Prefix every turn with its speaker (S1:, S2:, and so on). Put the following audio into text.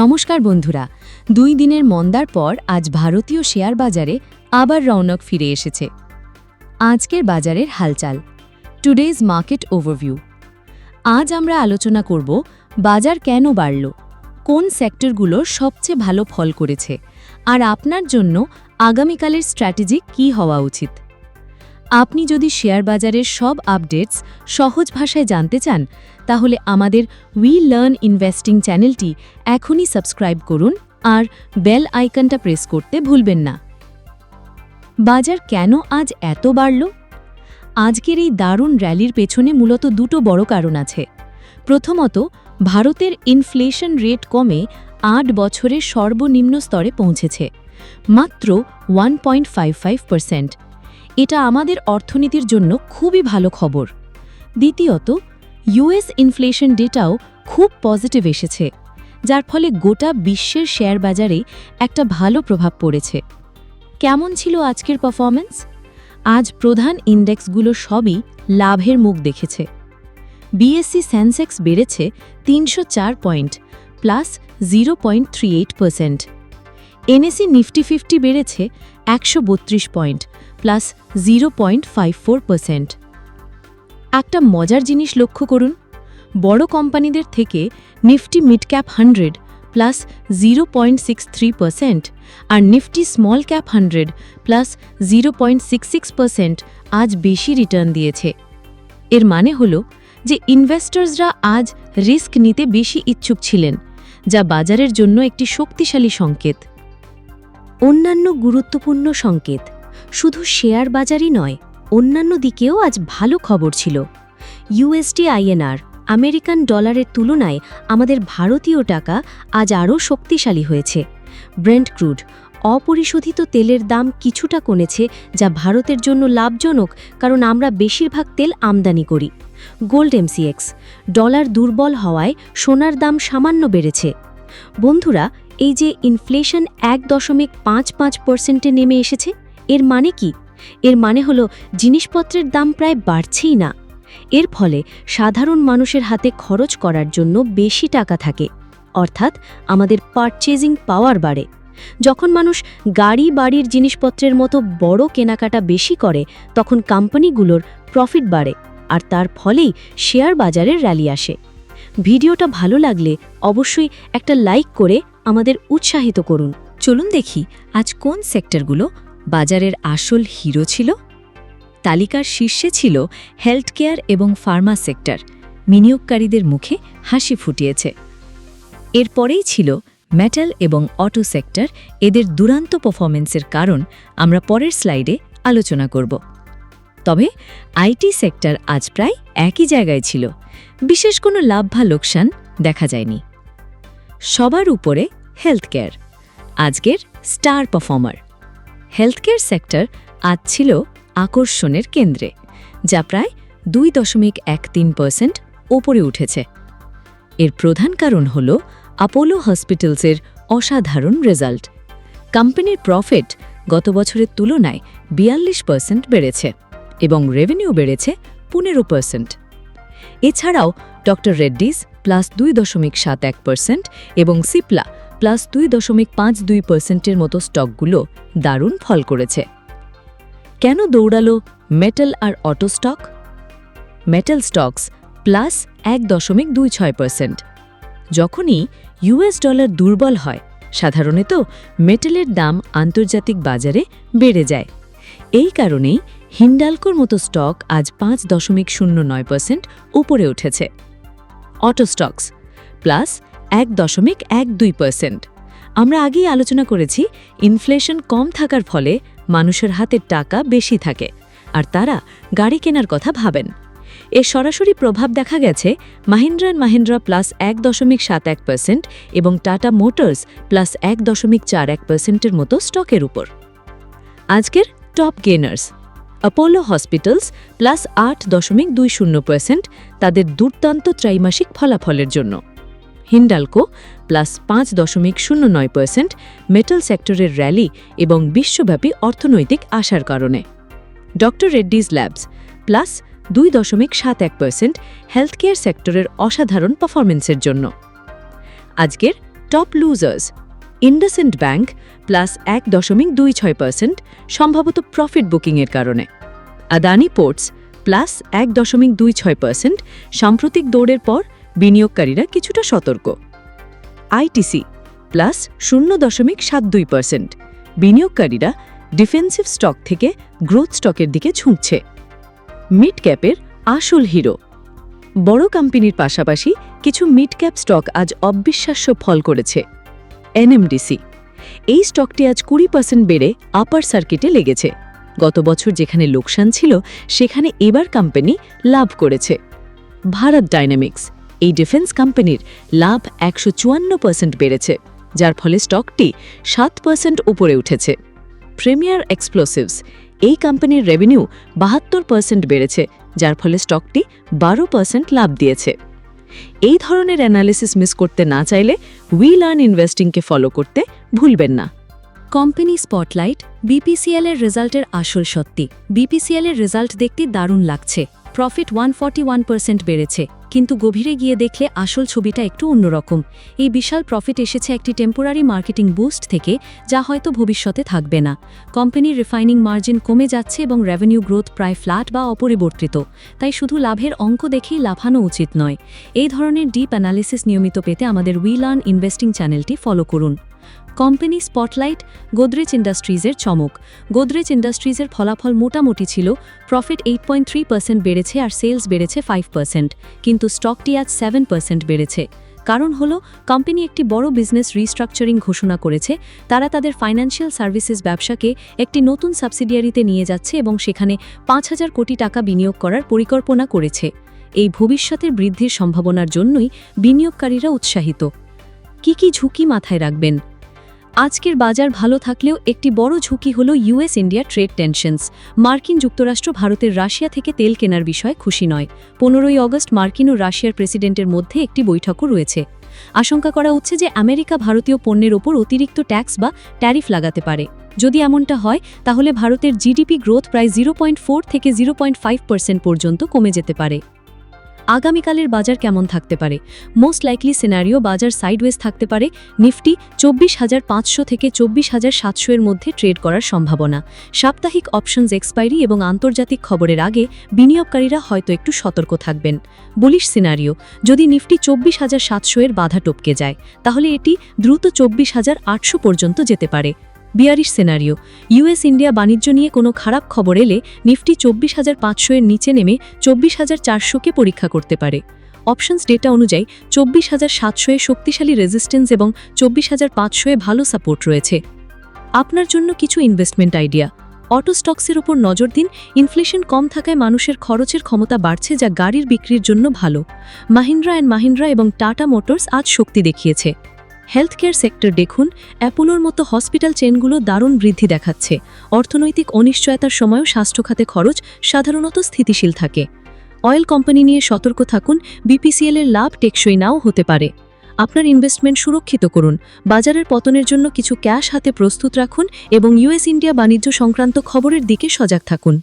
S1: নমস্কার বন্ধুরা, দুই দিনের মন্দার পর আজ ভারতীয় শেয়ার বাজারে আবার রৌনক ফিরে এসেছে। আজকের বাজারের হালচাল টুডেজ মার্কেট ওভারভিউ আজ আমরা আলোচনা করব, বাজার কেন বাড়ল, কোন সেক্টরগুলো সবচেয়ে ভালো ফল করেছে, আর আপনার জন্য আগামীকালের স্ট্র্যাটেজি কী হওয়া উচিত। আপনি যদি শেয়ার বাজারের সব আপডেটস সহজ ভাষায় জানতে চান, তাহলে আমাদের উই লার্ন ইনভেস্টিং চ্যানেলটি এখনই সাবস্ক্রাইব করুন আর বেল আইকনটা প্রেস করতে ভুলবেন না। বাজার কেন আজ এত বাড়ল? আজকের এই দারুণ র্যালির পেছনে মূলত দুটো বড় কারণ আছে। প্রথমত, ভারতের ইনফ্লেশন রেট কমে আট বছরের সর্বনিম্ন স্তরে পৌঁছেছে, মাত্র one point five five percent এটা আমাদের অর্থনীতির জন্য খুবই ভালো খবর। দ্বিতীয়ত ইউএস ইনফ্লেশন ডেটাও খুব পজিটিভ এসেছে, যার ফলে গোটা বিশ্বের শেয়ার বাজারে একটা ভালো প্রভাব পড়েছে। কেমন ছিল আজকের পারফরম্যান্স আজ প্রধান ইন্ডেক্সগুলো সবই লাভের মুখ দেখেছে। বিএসসি সেন্সেক্স বেড়েছে তিনশো চার point plus zero point three eight percent NSE Nifty fifty বেড়েছে একশো বত্রিশ point plus zero point five four percent একটা মজার জিনিস লক্ষ্য করুন, বড় কোম্পানিদের থেকে Nifty mid cap hundred plus zero point six three percent আর Nifty small cap hundred plus zero point six six percent আজ বেশি রিটার্ন দিয়েছে। এর মানে হল যে ইনভেস্টর্সরা আজ রিস্ক নিতে বেশি ইচ্ছুক ছিলেন, যা বাজারের জন্য একটি শক্তিশালী সংকেত। অন্যান্য গুরুত্বপূর্ণ সংকেত শুধু শেয়ার বাজারই নয়, অন্যান্য দিকেও আজ ভালো খবর ছিল। ইউএসডি আইএনআর আমেরিকান ডলারের তুলনায় আমাদের ভারতীয় টাকা আজ আরও শক্তিশালী হয়েছে। ব্রেন্ট ক্রুড, অপরিশোধিত তেলের দাম কিছুটা কমেছে, যা ভারতের জন্য লাভজনক, কারণ আমরা বেশিরভাগ তেল আমদানি করি। গোল্ড এমসিএক্স, ডলার দুর্বল হওয়ায় সোনার দাম সামান্য বেড়েছে। বন্ধুরা, এই যে ইনফ্লেশন এক দশমিক পাঁচ পাঁচ পার্সেন্টে নেমে এসেছে এর মানে কি? এর মানে হল, জিনিসপত্রের দাম প্রায় বাড়ছেই না। এর ফলে সাধারণ মানুষের হাতে খরচ করার জন্য বেশি টাকা থাকে। অর্থাৎ আমাদের পারচেজিং পাওয়ার বাড়ে। যখন মানুষ গাড়ি বাড়ির জিনিসপত্রের মতো বড় কেনাকাটা বেশি করে, তখন কোম্পানিগুলোর প্রফিট বাড়ে আর তার ফলেই শেয়ার বাজারের র্যালি আসে। ভিডিওটা ভালো লাগলে অবশ্যই একটা লাইক করে আমাদের উৎসাহিত করুন। চলুন দেখি আজ কোন সেক্টরগুলো বাজারের আসল হিরো ছিল, তালিকার শীর্ষে ছিল হেলথ কেয়ার এবং ফার্মা সেক্টর। বিনিয়োগকারীদের মুখে হাসি ফুটিয়েছে। এরপরেই ছিল মেটাল এবং অটো সেক্টর, এদের দুরান্ত পারফরমেন্সের কারণ আমরা পরের স্লাইডে আলোচনা করব। তবে আইটি সেক্টর আজ প্রায় একই জায়গায় ছিল। বিশেষ কোনো লাভ বা লোকসান দেখা যায়নি। সবার উপরে হেলথ কেয়ার আজকের star performer. Health care sector আজ ছিল আকর্ষণের কেন্দ্রে, যা প্রায় দুই দশমিক এক তিন পার্সেন্ট ওপরে উঠেছে। এর প্রধান কারণ হল আপোলো হসপিটালসের অসাধারণ রেজাল্ট। কোম্পানির প্রফিট গত বছরের তুলনায় বিয়াল্লিশ পার্সেন্ট বেড়েছে এবং রেভিনিউ বেড়েছে পনেরো পার্সেন্ট। এছাড়াও ডক্টর রেড্ডিস প্লাস দুই দশমিক সাত এক পার্সেন্ট এবং সিপলা প্লাস দুই দশমিক পাঁচ দুই পার্সেন্টের মতো স্টকগুলো দারুণ ফল করেছে। কেন দৌড়ালো মেটাল আর auto stock? Metal stocks plus এক দশমিক দুই ছয় পার্সেন্ট। যখনই ইউএস ডলার দুর্বল হয়, সাধারণত মেটালের দাম আন্তর্জাতিক বাজারে বেড়ে যায়। এই কারণেই হিন্ডালকোর মতো স্টক আজ পাঁচ দশমিক শূন্য নয় পার্সেন্ট উপরে উঠেছে। অটো স্টকস প্লাস এক দশমিক এক দুই পার্সেন্ট। আমরা আগেই আলোচনা করেছি, ইনফ্লেশন কম থাকার ফলে মানুষের হাতের টাকা বেশি থাকে, আর তারা গাড়ি কেনার কথা ভাবেন। এর সরাসরি প্রভাব দেখা গেছে মাহিন্দ্রা অ্যান্ড মাহিন্দ্রা প্লাস এক দশমিক সাত এক পার্সেন্ট এবং টাটা মোটরস প্লাস এক দশমিক চার এক পার্সেন্টের মতো স্টকের উপর। আজকের top gainers Apollo Hospitals plus আট দশমিক দুই শূন্য পার্সেন্ট তাদের দুর্দান্ত ত্রৈমাসিক ফলাফলের জন্য। হিন্ডালকো প্লাস পাঁচ দশমিক শূন্য নয় পার্সেন্ট মেটাল সেক্টরের র্যালি এবং বিশ্বব্যাপী অর্থনৈতিক আশার কারণে। ডক্টর রেড্ডিজ ল্যাবস প্লাস দুই দশমিক সাত এক পার্সেন্ট হেলথ কেয়ার সেক্টরের অসাধারণ পারফরমেন্সের জন্য। আজকের top losers IndusInd bank plus এক দশমিক দুই ছয় পার্সেন্ট সম্ভবত প্রফিট বুকিংয়ের কারণে। আদানি পোর্টস প্লাস এক দশমিক দুই ছয় পার্সেন্ট সাম্প্রতিক দৌড়ের পর বিনিয়োগকারীরা কিছুটা সতর্ক। আইটিসি প্লাস শূন্য দশমিক সাত দুই পার্সেন্ট। বিনিয়োগকারীরা ডিফেন্সিভ স্টক থেকে গ্রোথ স্টকের দিকে ঝুঁকছে। মিড ক্যাপের আসল হিরো। বড় কোম্পানির পাশাপাশি কিছু মিড ক্যাপ স্টক আজ অবিশ্বাস্য ফল করেছে। এনএমডিসি। এই স্টকটি আজ কুড়ি পার্সেন্ট বেড়ে আপার সার্কিটে লেগেছে। গত বছর যেখানে লোকসান ছিল, সেখানে এবার কোম্পানি লাভ করেছে। ভারত ডাইনামিক্স। এই ডিফেন্স কোম্পানির লাভ একশো বেড়েছে, যার ফলে স্টকটি সাত পার্সেন্ট উপরে উঠেছে। প্রিমিয়ার এক্সপ্লোসিভস, এই কোম্পানির রেভিনিউ বাহাত্তর পার্সেন্ট বেড়েছে, যার ফলে স্টকটি বারো পার্সেন্ট লাভ দিয়েছে। এই ধরনের অ্যানালিসিস মিস করতে না চাইলে উই লার্ন ইনভেস্টিংকে ফলো করতে ভুলবেন না।
S2: কোম্পানি স্পটলাইট বিপিসিএল এর রেজাল্টের আসল সত্যি। বিপিসিএল এর রেজাল্ট দেখতে দারুণ লাগছে। প্রফিট ওয়ান বেড়েছে, কিন্তু গভীরে গিয়ে দেখলে আসল ছবিটা একটু অন্যরকম। এই বিশাল প্রফিট এসেছে একটি টেম্পোরারি মার্কেটিং বুস্ট থেকে, যা হয়তো ভবিষ্যতে থাকবে না। কোম্পানির রিফাইনিং মার্জিন কমে যাচ্ছে এবং রেভিনিউ গ্রোথ প্রায় ফ্ল্যাট বা অপরিবর্তিত, তাই শুধু লাভের অঙ্ক দেখেই লাফানো উচিত নয়। এই ধরনের ডিপ অ্যানালিসিস নিয়মিত পেতে আমাদের উই লার্ন ইনভেস্টিং চ্যানেলটি ফলো করুন। কোম্পানি স্পটলাইট গোদরেজ ইন্ডাস্ট্রিজের চমক। গোদরেজ ইন্ডাস্ট্রিজের ফলাফল মোটামুটি ছিল, profit eight point three percent বেড়েছে আর সেলস বেড়েছে ফাইভ পার্সেন্ট কিন্তু স্টকটি আজ সেভেন পার্সেন্ট বেড়েছে। কারণ হল, কোম্পানি একটি বড় বিজনেস রিস্ট্রাকচারিং ঘোষণা করেছে, তারা তাদের ফাইন্যান্সিয়াল সার্ভিসেস ব্যবসাকে একটি নতুন সাবসিডিয়ারিতে নিয়ে যাচ্ছে এবং সেখানে পাঁচ হাজার কোটি টাকা বিনিয়োগ করার পরিকল্পনা করেছে। এই ভবিষ্যতের বৃদ্ধির সম্ভাবনার জন্যই বিনিয়োগকারীরা উৎসাহিত। কি কি ঝুঁকি মাথায় রাখবেন? আজকের বাজার ভালো থাকলেও একটি বড় ঝুঁকি হল ইউএস ইন্ডিয়া ট্রেড টেনশনস। মার্কিন যুক্তরাষ্ট্র ভারতের রাশিয়া থেকে তেল কেনার বিষয়ে খুশি নয়। পনেরোই অগস্ট মার্কিন ও রাশিয়ার প্রেসিডেন্টের মধ্যে একটি বৈঠকও রয়েছে। আশঙ্কা করা হচ্ছে যে আমেরিকা ভারতীয় পণ্যের ওপর অতিরিক্ত ট্যাক্স বা ট্যারিফ লাগাতে পারে। যদি এমনটা হয়, তাহলে ভারতের জিডিপি গ্রোথ প্রায় জিরো পয়েন্ট ফোর থেকে জিরো পয়েন্ট ফাইভ পার্সেন্ট পর্যন্ত কমে যেতে পারে। আগামীকালের বাজার কেমন থাকতে পারে? মোস্ট লাইকলি সিনারিও বাজার সাইডওয়েজ থাকতে পারে। নিফটি চব্বিশ হাজার পাঁচশো থেকে চব্বিশ হাজার সাতশো এর মধ্যে ট্রেড করার সম্ভাবনা। সাপ্তাহিক অপশনস এক্সপায়ারি এবং আন্তর্জাতিক খবরের আগে বিনিয়োগকারীরা হয়তো একটু সতর্ক থাকবেন। বুলিশ সিনারিও যদি নিফটি চব্বিশ হাজার সাতশো এর বাধা টপকে যায়, তাহলে এটি দ্রুত চব্বিশ হাজার আটশো পর্যন্ত যেতে পারে। Bearish scenario. ইউএস ইন্ডিয়া বাণিজ্য নিয়ে কোনো খারাপ খবর এলে নিফটি চব্বিশ হাজার পাঁচশো এর নিচে নেমে চব্বিশ হাজার চারশোকে পরীক্ষা করতে পারে। অপশনস ডেটা অনুযায়ী চব্বিশ হাজার সাতশো এ শক্তিশালী রেজিস্ট্যান্স এবং চব্বিশ হাজার পাঁচশো এ ভালো সাপোর্ট রয়েছে। আপনার জন্য কিছু ইনভেস্টমেন্ট আইডিয়া। অটো স্টকসের ওপর নজর দিন, ইনফ্লেশন কম থাকায় মানুষের খরচের ক্ষমতা বাড়ছে যা গাড়ির বিক্রির জন্য ভালো। মাহিন্দ্রা অ্যান্ড মাহিন্দ্রা এবং টাটা মোটরস আজ শক্তি দেখিয়েছে। হেলথ কেয়ার সেক্টর দেখুন, অ্যাপোলোর মতো হসপিটাল চেনগুলো দারুণ বৃদ্ধি দেখাচ্ছে। অর্থনৈতিক অনিশ্চয়তার সময়ও স্বাস্থ্যখাতে খরচ সাধারণত স্থিতিশীল থাকে। অয়েল কোম্পানি নিয়ে সতর্ক থাকুন, বিপিসিএল এর লাভ টেকসই নাও হতে পারে। আপনার ইনভেস্টমেন্ট সুরক্ষিত করুন, বাজারের পতনের জন্য কিছু ক্যাশ হাতে প্রস্তুত রাখুন এবং ইউএস ইন্ডিয়া বাণিজ্য সংক্রান্ত খবরের দিকে সজাগ থাকুন।